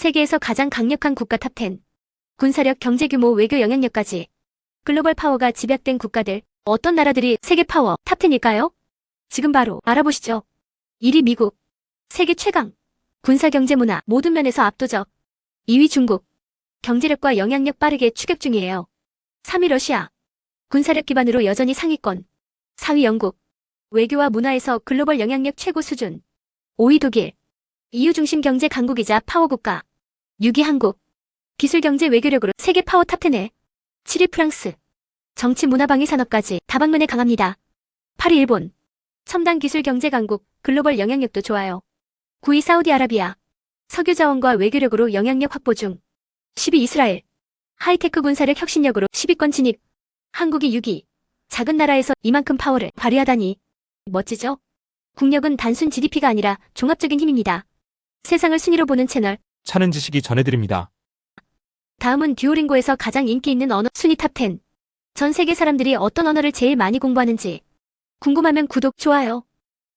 세계에서 가장 강력한 국가 탑10. 군사력, 경제 규모, 외교 영향력까지. 글로벌 파워가 집약된 국가들. 어떤 나라들이 세계 파워 탑10일까요? 지금 바로 알아보시죠. 1위 미국. 세계 최강. 군사 경제 문화 모든 면에서 압도적. 2위 중국. 경제력과 영향력 빠르게 추격 중이에요. 3위 러시아. 군사력 기반으로 여전히 상위권. 4위 영국. 외교와 문화에서 글로벌 영향력 최고 수준. 5위 독일. EU 중심 경제 강국이자 파워 국가. 6위 한국. 기술 경제 외교력으로 세계 파워 탑10에. 7위 프랑스. 정치 문화 방위 산업까지 다방면에 강합니다. 8위 일본. 첨단 기술 경제 강국, 글로벌 영향력도 좋아요. 9위 사우디아라비아. 석유 자원과 외교력으로 영향력 확보 중. 10위 이스라엘. 하이테크 군사력 혁신력으로 10위권 진입. 한국이 6위. 작은 나라에서 이만큼 파워를 발휘하다니. 멋지죠? 국력은 단순 GDP가 아니라 종합적인 힘입니다. 세상을 순위로 보는 채널. 차는 지식이 전해드립니다. 다음은 듀오링고에서 가장 인기 있는 언어 순위 탑10. 전 세계 사람들이 어떤 언어를 제일 많이 공부하는지. 궁금하면 구독, 좋아요.